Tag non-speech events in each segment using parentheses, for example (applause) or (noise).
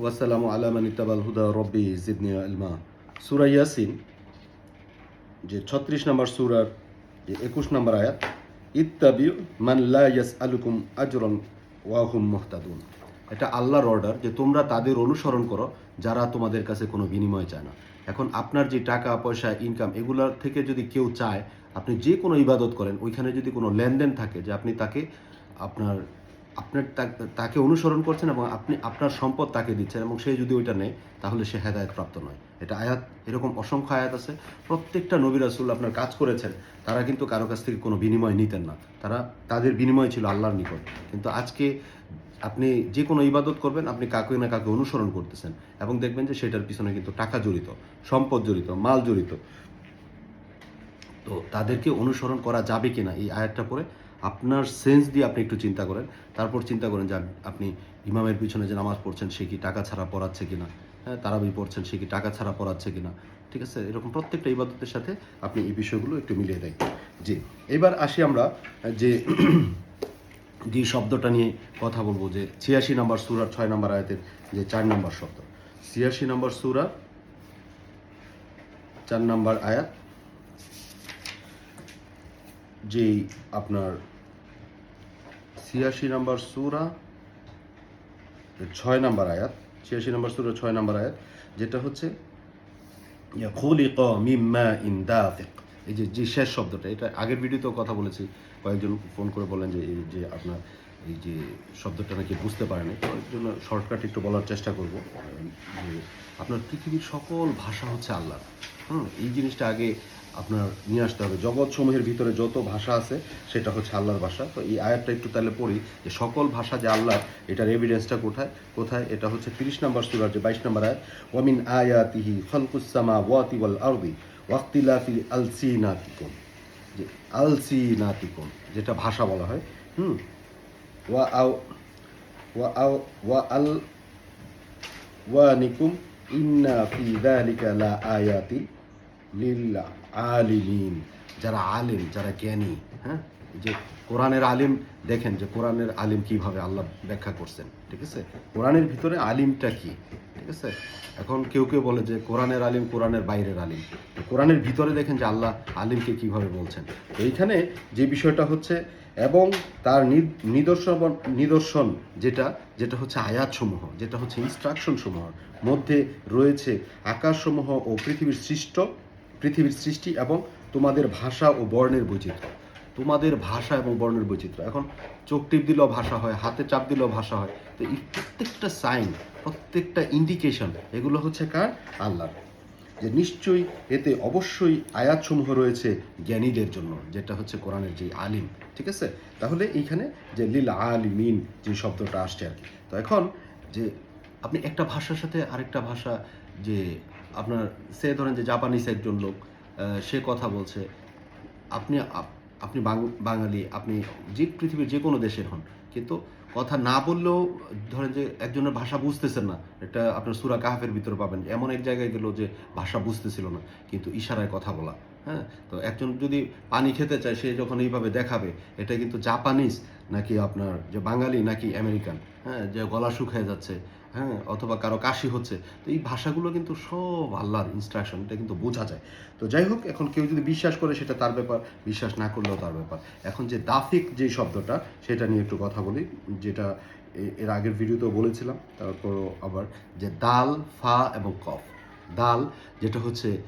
ওয়াসালামু আলা মান ইত্তাবাল হুদা রব্বি জিদনি ইলমা সূরা ইয়াসিন যে 36 নম্বর সূরার যে 21 নম্বর আয়াত, ইত্তাবিউ মান লা ইয়াসআলুকুম আজরান ওয়া হুম মুহতাদুন। এটা আল্লাহর অর্ডার যে তোমরা তাদের অনুসরণ করো, যারা তোমাদের কাছে কোনো বিনিময় চায় না। এখন আপনার যে টাকা, পয়সা ইনকাম এগুলোর থেকে যদি কেউ চায়, আপনি যে কোনো ইবাদত করেন, ওইখানে যদি কোনো লেনদেন থাকে, যে আপনি তাকে আপনার আপনার তাকে অনুসরণ করছেন এবং আপনি, আপনার সম্পদ তাকে দিচ্ছেন এবং সে যদি ওইটা নেয়, তাহলে সে হেদায়ত প্রাপ্ত নয়। এটা আয়াত, এরকম অসংখ্য আয়াত আছে। প্রত্যেকটা নবী রাসূল আপনার কাজ করেছেন, তারা কিন্তু কারও কাছ থেকে কোনো বিনিময় নিতেন না। তারা, তাদের বিনিময় ছিল আল্লাহর নিকট। কিন্তু আজকে আপনি যে কোনো ইবাদত করবেন, আপনি কাকে না কাকে অনুসরণ করতেছেন এবং দেখবেন যে সেটার পিছনে কিন্তু টাকা জড়িত, সম্পদ জড়িত, মাল জড়িত। তো তাদেরকে অনুসরণ করা যাবে কিনা এই আয়াতটা পরে আপনার সেন্স দিয়ে আপনি একটু চিন্তা করেন। তারপর চিন্তা করেন যে, আপনি ইমামের পিছনে যে নামাজ পড়ছেন, সে কি টাকা ছাড়া পড়াচ্ছে কিনা? হ্যাঁ তারাবি পড়ছেন, সে কি টাকা ছাড়া পড়াচ্ছে কিনা? ঠিক আছে? এরকম প্রত্যেকটা ইবাদতের সাথে আপনি এই বিষয়গুলো একটু মিলিয়ে দেখবেন জি, এবার আসি আমরা যে (clears throat) যে শব্দটা নিয়ে কথা বলব, যে ছিয়াশি নম্বর সুরার ছয় নম্বর আয়াতের যে চার নম্বর শব্দ। ছিয়াশি নম্বর সুরা, চার নম্বর আয়াত। যে আপনার ছিয়াশি নম্বর সুরা, ছয় নম্বর আয়াত, ছিয়াশি নম্বর সুরা, ছয় নম্বর আয়াত, যেটা হচ্ছে মিম্মা ইন এই যে যে শেষ শব্দটা, এটা আগের ভিডিওতেও কথা বলেছি, কয়েকজন ফোন করে বলেন যে, এই যে আপনার এই যে শব্দটা নাকি বুঝতে পারেনি, তো জন্য শর্টকাট একটু বলার চেষ্টা করব। যে আপনার পৃথিবীর সকল ভাষা হচ্ছে আল্লাহ হুম, এই জিনিসটা আগে আপনার নিয়ে আসতে হবে। জগৎ সমূহের ভিতরে যত ভাষা আছে, সেটা হচ্ছে আল্লাহর ভাষা। তো এই আয়াতটা একটু তাহলে পড়ি, যে সকল ভাষা যে আল্লাহ এটার এভিডেন্সটা কোথায়? কোথায়? এটা হচ্ছে তিরিশ নম্বর সুরার যে বাইশ নম্বর আয়াত, ওয়ামিন আয়াতিহি খলকুসামা ওয়াতি ওয়াল আরদি ওয়াক্তিলাফি আলসিনাতিকুম। যে আলসিনাতিকুম, যেটা ভাষা বলা হয়। হুম? ওয়া আও ওয়া আও, ওয়া আল ওয়া ওয়ানিকুম, ইন্না ফি যালিকা লা আয়াতি আলিমিন। যারা আলিম, যারা জ্ঞানী হ্যাঁ? যে কোরআনের আলিম, দেখেন যে কোরআনের আলিম কীভাবে আল্লাহ ব্যাখ্যা করছেন, ঠিক আছে? কোরআনের ভিতরে আলিমটা কি, ঠিক আছে? এখন কেউ কেউ বলে যে কোরআনের আলিম কোরআনের বাইরের আলিম। কোরআনের ভিতরে দেখেন যে আল্লাহ আলিমকে কীভাবে বলছেন। এইখানে যে বিষয়টা হচ্ছে, এবং তার নিদর্শন নিদর্শন যেটা যেটা হচ্ছে আয়াতসমূহ, যেটা হচ্ছে ইনস্ট্রাকশন সমূহ। মধ্যে রয়েছে আকাশসমূহ ও পৃথিবীর সৃষ্ট পৃথিবীর সৃষ্টি এবং তোমাদের ভাষা ও বর্ণের বৈচিত্র্য। তোমাদের ভাষা এবং বর্ণের বৈচিত্র্য। এখন চোখ টিপ দিলেও ভাষা হয়, হাতে চাপ দিলেও ভাষা হয়। তো এই প্রত্যেকটা সাইন প্রত্যেকটা ইন্ডিকেশন এগুলো হচ্ছে কার? আল্লাহর যে নিশ্চয়ই এতে অবশ্যই আয়াতসমূহ রয়েছে জ্ঞানীদের জন্য, যেটা হচ্ছে কোরআনের যে আলিম, ঠিক আছে? তাহলে এইখানে যে লিল আলিমিন যে শব্দটা আসছে আর কি। তো এখন যে আপনি একটা ভাষার সাথে আরেকটা ভাষা যে আপনার, সে ধরেন যে জাপানিজ একজন লোক সে কথা বলছে, আপনি আপনি বাঙালি, আপনি যে পৃথিবীর যে কোনো দেশের হন, কিন্তু কথা না বললেও ধরেন যে একজনের ভাষা বুঝতেছেন না এটা আপনার সুরা কাহাফের ভিতরে পাবেন, এমন এক জায়গায় গেল যে ভাষা বুঝতেছিল না, কিন্তু ইশারায় কথা বলা হ্যাঁ? তো একজন যদি পানি খেতে চায়, সে যখন এইভাবে দেখাবে, এটা কিন্তু জাপানিজ নাকি আপনার যে বাঙালি নাকি আমেরিকান হ্যাঁ? যে গলা শুকিয়ে যাচ্ছে হ্যাঁ অথবা কারও কাশি হচ্ছে। তো এই ভাষাগুলো কিন্তু সব আল্লাহর ইনস্ট্রাকশন এটা কিন্তু বোঝা যায়। তো যাই হোক, এখন কেউ যদি বিশ্বাস করে সেটা তার ব্যাপার, বিশ্বাস না করলেও তার ব্যাপার। এখন যে দাফিক যে শব্দটা, সেটা নিয়ে একটু কথা বলি, যেটা এর আগের ভিডিওতেও বলেছিলাম, তারপর আবার যে দাল, ফা এবং কফ। দাল যেটা হচ্ছে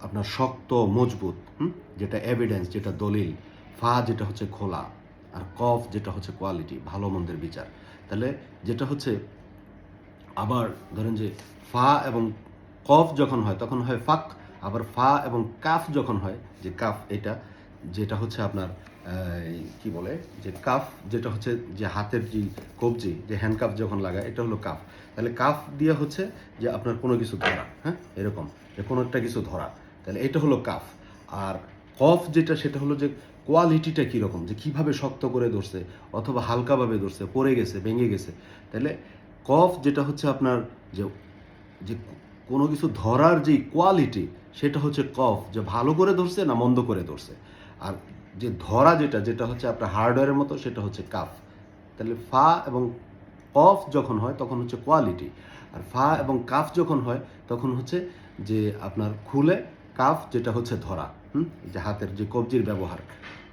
আপনার শক্ত, মজবুত, হুম? যেটা এভিডেন্স যেটা দলিল। ফা যেটা হচ্ছে খোলা। আর কফ যেটা হচ্ছে কোয়ালিটি ভালো মন্দের বিচার। তাহলে যেটা হচ্ছে আবার ধরেন যে ফা এবং কফ যখন হয়, তখন হয় ফাক, আবার ফা এবং কাফ যখন হয়, যে কাফ এটা, যেটা হচ্ছে আপনার কি বলে, যে কাফ, যেটা হচ্ছে যে হাতের যে কবজি, যে হ্যান্ড কাফ যখন লাগায়, এটা হলো কাফ। তাহলে কাফ দিয়ে হচ্ছে যে আপনার কোনো কিছু ধরা হ্যাঁ? এরকম, যে কোনো একটা কিছু ধরা। তাহলে এটা হলো কাফ। আর কফ যেটা, সেটা হলো যে কোয়ালিটিটা কীরকম, যে কীভাবে শক্ত করে ধরছে, অথবা হালকাভাবে ধরছে, পড়ে গেছে, ভেঙে গেছে। তাহলে কফ যেটা হচ্ছে আপনার যে যে কোনো কিছু ধরার যে কোয়ালিটি সেটা হচ্ছে কফ। যে ভালো করে ধরছে না মন্দ করে ধরছে। আর যে ধরা যেটা যেটা হচ্ছে আপনার হার্ডওয়্যারের মতো, সেটা হচ্ছে কাফ। তাহলে ফা এবং কফ যখন হয় তখন হচ্ছে কোয়ালিটি আর ফা এবং কাফ যখন হয় তখন হচ্ছে যে আপনার খুলে কাফ যেটা হচ্ছে ধরা, হুম? যে হাতের যে কবজির ব্যবহার।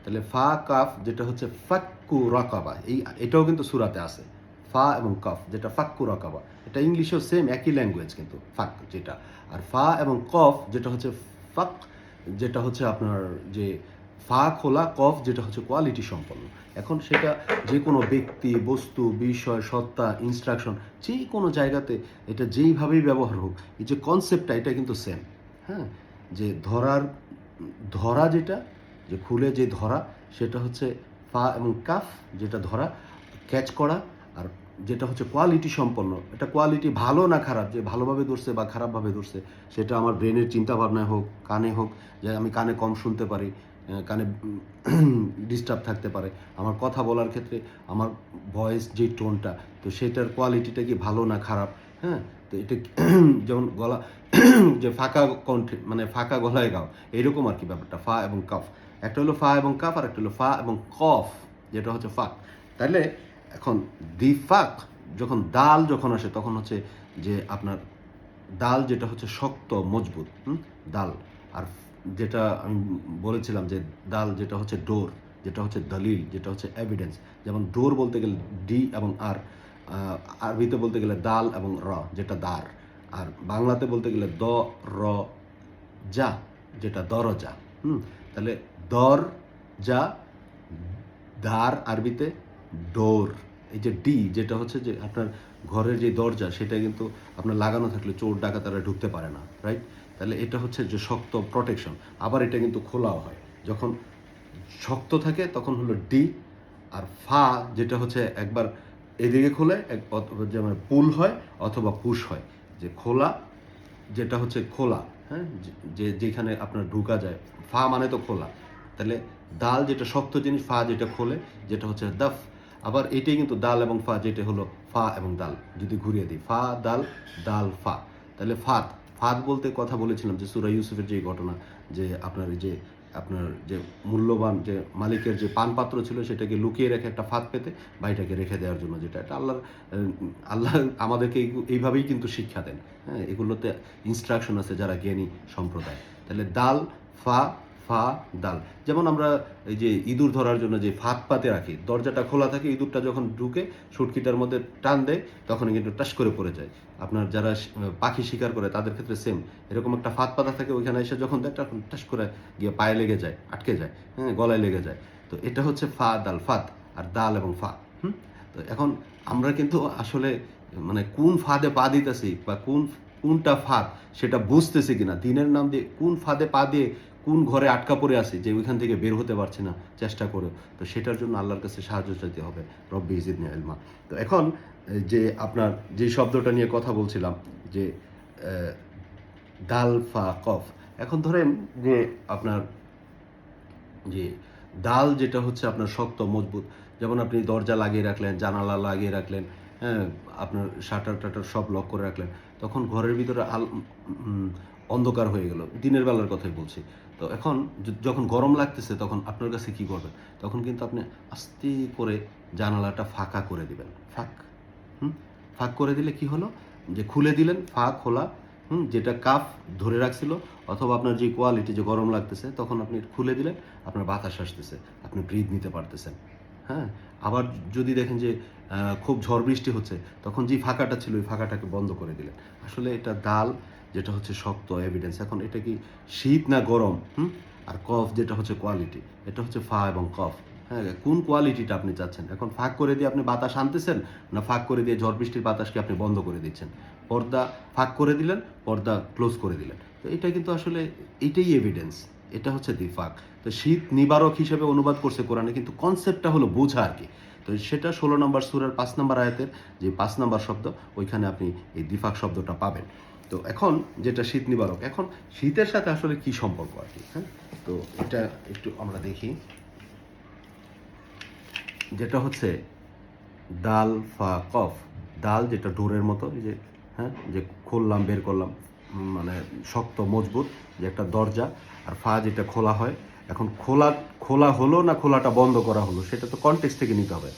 তাহলে ফা, কাফ যেটা হচ্ছে ফাক্কু রকাবা, এই এটাও কিন্তু সুরাতে আছে। ফা এবং কফ, যেটা ফাক্কু রকাবা এটা ইংলিশেও সেম একই ল্যাঙ্গুয়েজ কিন্তু, ফাক যেটা। আর ফা এবং কফ যেটা হচ্ছে ফাক, যেটা হচ্ছে আপনার যে ফা খোলা, কফ যেটা হচ্ছে কোয়ালিটি সম্পন্ন। এখন সেটা যে কোনো ব্যক্তি, বস্তু, বিষয়, সত্তা ইনস্ট্রাকশন যে কোনো জায়গাতে এটা যেইভাবেই ব্যবহার হোক, এই যে কনসেপ্টটা এটা কিন্তু সেম হ্যাঁ? যে ধরার, ধরা যেটা, যে খুলে যে ধরা, সেটা হচ্ছে ফা এবং কাফ, যেটা ধরা ক্যাচ করা আর যেটা হচ্ছে কোয়ালিটি সম্পন্ন। এটা কোয়ালিটি ভালো না খারাপ? যে ভালোভাবে ধরছে বা খারাপভাবে ধরছে, সেটা আমার ব্রেনের চিন্তা ভাবনায় হোক, কানে হোক, যে আমি কানে কম শুনতে পারি কানে (clears throat) ডিস্টার্ব থাকতে পারে। আমার কথা বলার ক্ষেত্রে আমার ভয়েস যে টোনটা তো সেটার কোয়ালিটিটা কি ভালো না খারাপ? হ্যাঁ? তো এটা (clears throat) যেমন গলা (clears throat) যে ফাঁকা কণ্ঠে মানে ফাঁকা গলায় গাও, এইরকম আর কি ব্যাপারটা, ফা এবং কফ। একটা হলো ফা এবং কাফ, আর একটা হলো ফা এবং কফ, যেটা হচ্ছে ফাক। তাহলে এখন দি ফাক, যখন দাল যখন আসে, তখন হচ্ছে যে আপনার দাল যেটা হচ্ছে শক্ত, মজবুত? ডাল আর যেটা আমি বলেছিলাম যে দাল যেটা হচ্ছে ডোর, যেটা হচ্ছে দলিল, যেটা হচ্ছে এভিডেন্স যেমন ডোর বলতে গেলে ডি এবং আর আরবিতে বলতে গেলে দাল এবং র, যেটা দার। আর বাংলাতে বলতে গেলে দ, র, যা, যেটা দরজা, হুম? তাহলে দর যা দ্বার আরবিতে ডোর, এই যে ডি, যেটা হচ্ছে যে আপনার ঘরের যে দরজা, সেটা কিন্তু আপনার লাগানো থাকলে চোর ডাকা তারা ঢুকতে পারে না রাইট তাহলে এটা হচ্ছে যে শক্ত প্রোটেকশন আবার এটা কিন্তু খোলাও হয়। যখন শক্ত থাকে, তখন হলো ডি আর ফা, যেটা হচ্ছে একবার এদিকে খোলে, এক যেমন পুল হয় অথবা পুশ হয়। যে খোলা, যেটা হচ্ছে খোলা হ্যাঁ? যে যেখানে আপনার ঢুকা যায়। ফা মানে তো খোলা। তাহলে দাল যেটা শক্ত জিনিস, ফা যেটা খোলে, যেটা হচ্ছে দাফ আবার এটাই কিন্তু দাল এবং ফা, যেটা হলো ফা এবং দাল। যদি ঘুরিয়ে দিই, ফা, দাল দাল, ফা। তাহলে ফাত ফাত বলতে কথা বলেছিলাম যে সুরা ইউসুফের যে ঘটনা, যে আপনার যে আপনার যে মূল্যবান যে মালিকের যে পান পাত্র ছিল, সেটাকে লুকিয়ে রেখে একটা ফাঁদ পেতে বা এটাকে রেখে দেওয়ার জন্য যেটা। এটা আল্লাহর আল্লাহ আমাদেরকে এইভাবেই কিন্তু শিক্ষা দেন। হ্যাঁ এগুলোতে ইনস্ট্রাকশন আছে যারা জ্ঞানী সম্প্রদায়। তাহলে দাল, ফা ফা দাল যেমন আমরা এই যে ইঁদুর ধরার জন্য যে ফাঁদ পাতে রাখি, দরজাটা খোলা থাকে, ইঁদুরটা যখন ঢুকে সুটকিটার মধ্যে টান দেয় তখন কিন্তু টাস করে পড়ে যায়। আপনার যারা পাখি শিকার করে, তাদের ক্ষেত্রে সেম এরকম একটা ফাঁদ পাতা থাকে, ওইখানে এসে যখন দেয় তখন টাস করে গিয়ে পায়ে লেগে যায়, আটকে যায় হ্যাঁ গলায় লেগে যায়। তো এটা হচ্ছে ফা দাল ফাত আর দাল এবং ফা, হুম? তো এখন আমরা কিন্তু আসলে মানে কোন ফাঁদে পা দিতেছি বা কোন, কোনটা ফাঁদ সেটা বুঝতেছি কিনা, দিনের নাম দিয়ে কোন ফাঁদে পা দিয়ে কোন ঘরে আটকা পড়ে আছি যে ওইখান থেকে বের হতে পারছে না চেষ্টা করে তো সেটার জন্য আল্লাহর কাছে সাহায্য চাইতে হবে রব্বি ইজিদনি আলমা তো এখন যে আপনার যে শব্দটা নিয়ে কথা বলছিলাম, যে দাল ফা কফ, এখন ধরেন যে আপনার, যে ডাল যেটা হচ্ছে আপনার শক্ত, মজবুত, যেমন আপনি দরজা লাগিয়ে রাখলেন, জানালা লাগিয়ে রাখলেন হ্যাঁ আপনার শাটার টাটার সব লক করে রাখলেন, তখন ঘরের ভিতরে আল অন্ধকার হয়ে গেল। দিনের বেলার কথাই বলছি। তো এখন যখন গরম লাগতেছে তখন আপনার কাছে কি করবেন? তখন কিন্তু আপনি আস্তে করে জানালাটা ফাঁকা করে দিবেন। ফাঁক, হুম? ফাঁক করে দিলে কি হলো? যে খুলে দিলেন, ফাঁক খোলা, হুম? যেটা কাফ ধরে রাখছিল, অথবা আপনার যে কোয়ালিটি, যে গরম লাগতেছে, তখন আপনি খুলে দিলেন, আপনার বাতাস আসতেছে, আপনি ব্রিথ নিতে পারতেছেন। হ্যাঁ? আবার যদি দেখেন যে খুব ঝড় বৃষ্টি হচ্ছে, তখন যে ফাঁকাটা ছিল, ওই ফাঁকাটাকে বন্ধ করে দিলেন। আসলে এটা ডাল যেটা হচ্ছে শক্ত এভিডেন্স এখন এটা কি শীত না গরম? হুম? আর কফ যেটা হচ্ছে কোয়ালিটি এটা হচ্ছে ফা এবং কফ হ্যাঁ কোন কোয়ালিটিটা আপনি চাচ্ছেন? এখন ফাঁক করে দিয়ে আপনি বাতাস আনতেছেন না ফাঁক করে দিয়ে ঝড় বৃষ্টির বাতাসকে আপনি বন্ধ করে দিচ্ছেন? পর্দা ফাঁক করে দিলেন, পর্দা ক্লোজ করে দিলেন। তো এটা কিন্তু আসলে এটাই এভিডেন্স এটা হচ্ছে দিফাক তো শীত নিবারক হিসেবে অনুবাদ করছে কোরআনে, কিন্তু কনসেপ্টটা হলো বোঝা আর কি। তো সেটা ষোলো নম্বর সুরের পাঁচ নম্বর আয়াতের যে পাঁচ নম্বর শব্দ, ওইখানে আপনি এই দিফাক শব্দটা পাবেন। তো এখন যেটা শীত নিবারক, এখন শীতের সাথে আসলে কি সম্পর্ক আর কি? হ্যাঁ? তো এটা একটু আমরা দেখি। যেটা হচ্ছে ডাল, ফা, কফ। ডাল যেটা ডোরের মতো যে হ্যাঁ? যে খুললাম, বের করলাম মানে শক্ত, মজবুত, যে একটা দরজা। আর ফা যেটা খোলা হয়, এখন খোলা খোলা হলো না খোলাটা বন্ধ করা হলো? সেটা তো কনটেক্স থেকে নিতে হবে।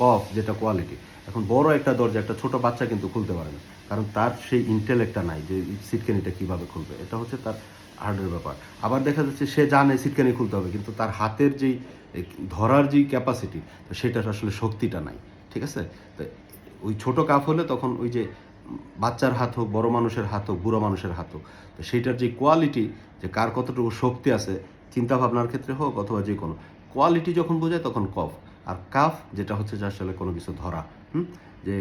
কফ, যেটা কোয়ালিটি এখন বড় একটা দরজা, একটা ছোট বাচ্চা কিন্তু খুলতে পারে না। কারণ তার সেই ইন্টেলেক্টটা নাই যে সিটকানিটা কীভাবে খুলবে। এটা হচ্ছে তার হার্ডের ব্যাপার। আবার দেখা যাচ্ছে সে জানে সিটকানি খুলতে হবে, কিন্তু তার হাতের যেই ধরার যেই ক্যাপাসিটি তো সেটার আসলে শক্তিটা নাই। ঠিক আছে? তো ওই ছোট কাপ হলে তখন ওই যে বাচ্চার হাত হোক, বড় মানুষের হাত হোক, বুড়ো মানুষের হাত হোক, তো সেইটার যে কোয়ালিটি যে কার কতটুকু শক্তি আছে, চিন্তাভাবনার ক্ষেত্রে হোক অথবা যে কোনো কোয়ালিটি যখন বোঝায় তখন কফ আর কাফ, যেটা হচ্ছে যে আসলে কোনো কিছু ধরা, হুম? যে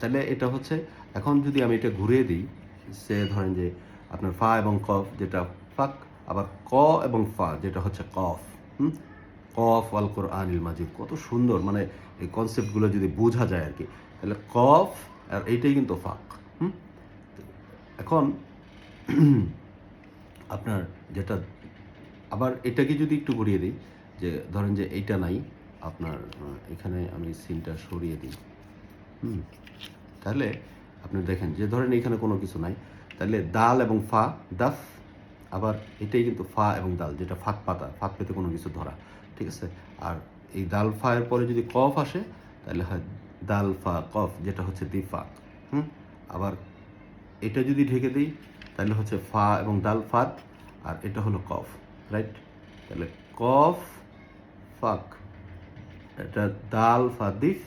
তাহলে এটা হচ্ছে, এখন যদি আমি এটা ঘুরিয়ে দিই, সে ধরেন যে আপনার ফা এবং কফ যেটা, ফাক, আবার ক এবং ফা যেটা হচ্ছে কফ, হুম? কফ আল কোরআনিল মাজিদ, কত সুন্দর মানে এই কনসেপ্টগুলো যদি বোঝা যায় আর কি, তাহলে কফ আর এইটাই কিন্তু ফাক, হুম? এখন আপনার যেটা, আবার এটাকে যদি একটু ঘুরিয়ে দিই, যে ধরেন যে এইটা নাই আপনার এখানে আমি সিনটা সরিয়ে দিই। হুম, তাহলে আপনি দেখেন যে ধরেন এখানে কোনো কিছু নাই, তাহলে দাল এবং ফা, দাফ, আবার এটাই কিন্তু ফা এবং দাল, যেটা ফাঁক পাতা, ফাঁক পেতে কোনো কিছু ধরা, ঠিক আছে? আর এই দাল ফা এর পরে যদি কফ আসে, তাহলে হয় দাল ফা কফ, যেটা হচ্ছে দি ফাক, হুম? আবার এটা যদি ঢেকে দিই, তাহলে হচ্ছে ফা এবং দাল ফাত আর এটা হলো কফ, রাইট? তাহলে কফ, ফাক এটা দাল ফা দিফ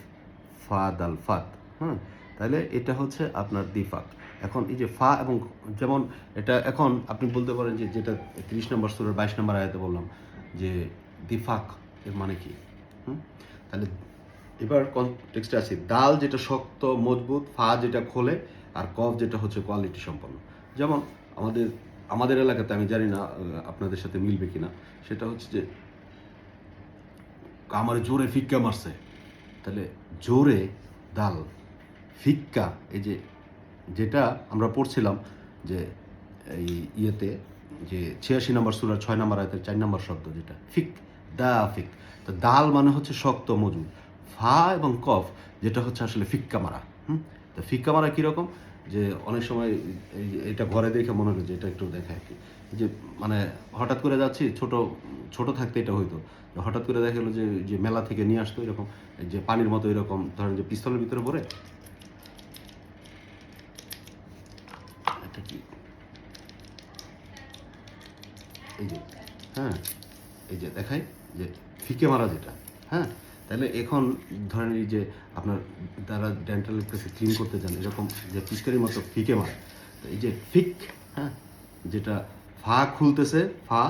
ফা দাল ফাত হ্যাঁ তাহলে এটা হচ্ছে আপনার দিফাক এখন এই যে ফা এবং যেমন এটা এখন আপনি বলতে পারেন যে যেটা তিরিশ নম্বর সুরের বাইশ নম্বর আয়াতে বললাম, যে দিফাক এর মানে কি? হুম? তাহলে এবার কনটেক্সটে আছে দাল যেটা শক্ত, মজবুত, ফা যেটা খোলে, আর কফ যেটা হচ্ছে কোয়ালিটি সম্পন্ন। যেমন আমাদের আমাদের এলাকাতে আমি জানি না আপনাদের সাথে মিলবে কিনা, সেটা হচ্ছে যে আমার জোরে ফিক্কা মারছে। তাহলে জোরে দাল ফিক্কা, এই যে যেটা আমরা পড়ছিলাম যে এই ইয়েতে, যে ছিয়াশি নম্বর সুরার ছয় নম্বর আয়তের চার নম্বর শব্দ যেটা, ফিক, দা ফিক। তো দাল মানে হচ্ছে শক্ত মজুদ। ফা এবং কফ, যেটা হচ্ছে আসলে ফিক্কা মারা। হুম? তো ফিক্কা মারা কীরকম যে অনেক সময় এই এটা ঘরে দেখে মনে হলো যে এটা একটু দেখায়। কি যে মানে হঠাৎ করে যাচ্ছি, ছোট ছোট থাকতে এটা হইতো। হঠাৎ করে দেখা গেলো যে যে মেলা থেকে নিয়ে আসতো এরকম যে পানির মতো এরকম, ধরেন যে পিস্তলের ভিতরে ভরে এটা এই যে হ্যাঁ এই যে দেখাই যে ফিকে মারা যেটা হ্যাঁ। তাহলে এখন ধরেন এই যে আপনার তারা ডেন্টাল কাছে ক্লিন করতে যান, এরকম যে পিচকারির মতো ফিকে মারে। তো এই যে ফিক হ্যাঁ যেটা ফা খুলতেছে, ফা,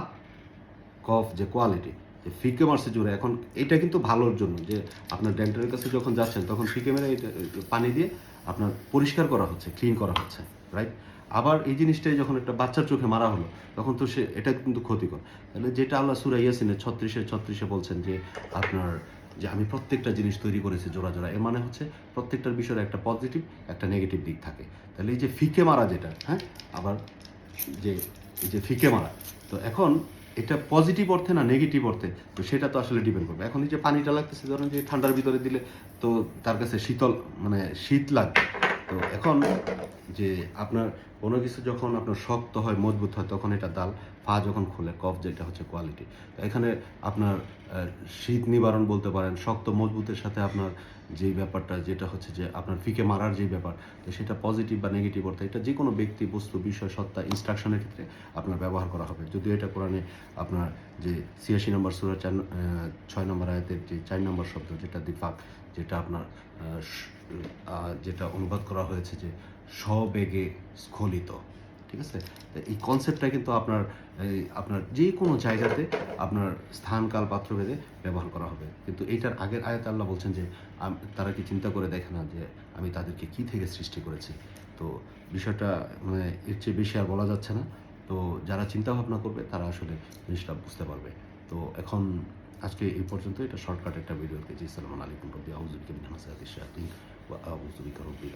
কফ, যে কোয়ালিটি যে ফিকে মারছে জোরে, এখন এটা কিন্তু ভালোর জন্য যে আপনার ডেন্টালের কাছে যখন যাচ্ছেন, তখন ফিকে মেরে এটা পানি দিয়ে আপনার পরিষ্কার করা হচ্ছে ক্লিন করা হচ্ছে রাইট আবার এই জিনিসটাই যখন একটা বাচ্চার চোখে মারা হলো, তখন তো সে, এটা কিন্তু ক্ষতিকর। তাহলে যেটা আল্লাহ সুরা ইয়াসিনের ছত্রিশে ছত্রিশে বলছেন যে আপনার যে আমি প্রত্যেকটা জিনিস তৈরি করেছি জোড়া জোড়া। এর মানে হচ্ছে প্রত্যেকটার বিষয়ে একটা পজিটিভ একটা নেগেটিভ দিক থাকে। তাহলে এই যে ফিকে মারা যেটা হ্যাঁ? আবার যে, এই যে ফিকে মারা, তো এখন এটা পজিটিভ অর্থে না নেগেটিভ অর্থে, তো সেটা তো আসলে ডিপেন্ড করবে। এখন এই যে পানিটা লাগতেছে, ধরুন যে ঠান্ডার ভিতরে দিলে তো তার কাছে শীতল মানে শীত লাগবে। তো এখন যে আপনার কোনো কিছু যখন আপনার শক্ত হয়, মজবুত হয়, তখন এটা দাল। ফা যখন খুলে, কফ যেটা হচ্ছে কোয়ালিটি এখানে আপনার শীত নিবারণ বলতে পারেন, শক্ত মজবুতের সাথে আপনার যেই ব্যাপারটা, যেটা হচ্ছে যে আপনার ফিকে মারার যেই ব্যাপার, তো সেটা পজিটিভ বা নেগেটিভ অর্থে এটা যে কোনো ব্যক্তি, বস্তু, বিষয়, সত্তা ইনস্ট্রাকশনের ক্ষেত্রে আপনার ব্যবহার করা হবে। যদিও এটা কোরআনে আপনার যে ছিয়াশি নম্বর সুরা চার ছয় নম্বর আয়াতের যে চার নম্বর শব্দ যেটা দিফাক, যেটা আপনার যেটা অনুবাদ করা হয়েছে যে সবেগে স্খলিত। ঠিক আছে? এই কনসেপ্টটা কিন্তু আপনার আপনার যে কোনো জায়গাতে আপনার স্থান, কাল পাত্র ভেদে ব্যবহার করা হবে। কিন্তু এইটার আগের আয়াত আল্লাহ বলছেন যে তারা কি চিন্তা করে দেখে না যে, আমি তাদেরকে কি থেকে সৃষ্টি করেছি? তো বিষয়টা মানে এর চেয়ে বেশি আর বলা যাচ্ছে না। তো যারা চিন্তা ভাবনা করবে, তারা আসলে জিনিসটা বুঝতে পারবে। তো এখন আজকে এই পর্যন্ত, এটা শর্টকাট একটা ভিডিও পেয়েছি সালাম আলাইকুম রবি আউজুবিকা মিন শায়াতিন, ওয়া রব্বি